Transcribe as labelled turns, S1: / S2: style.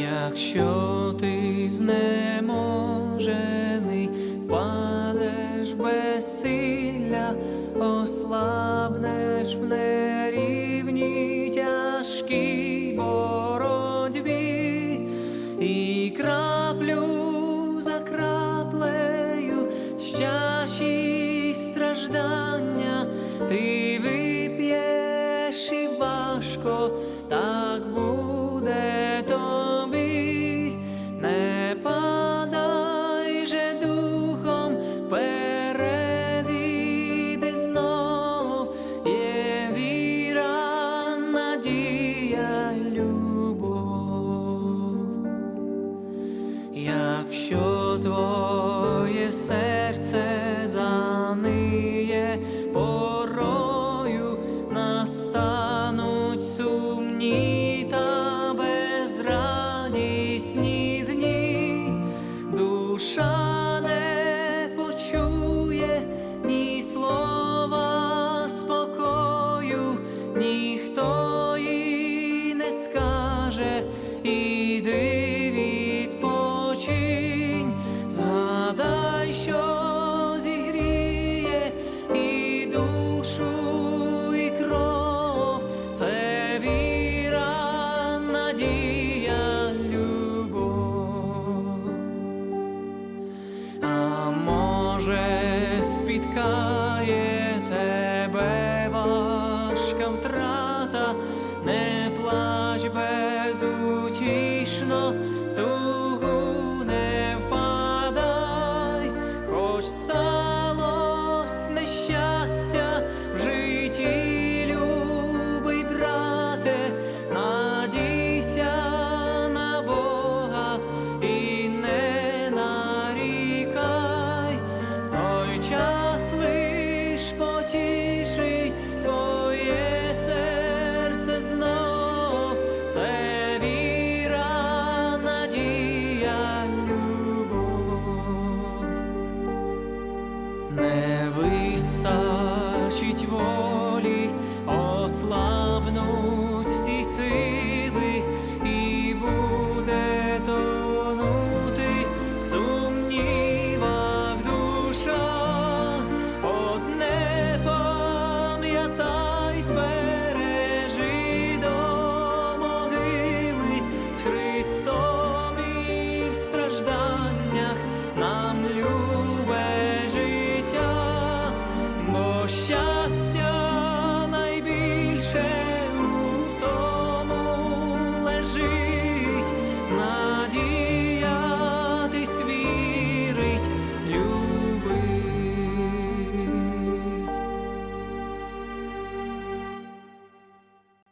S1: Якщо ти знеможений, впадеш в безсилля, ослабнеш в нерівній тяжкій боротьбі, і краплю за краплею чаші страждання ти вип'єш і важко твоє серце заниє порою, настануть сумні та безрадісні дні, душа не почує ні слова спокою, ніхто їй не скаже, іди втрата, не плач безутішно, вистачить волі, ослабнуть всі сили, щастя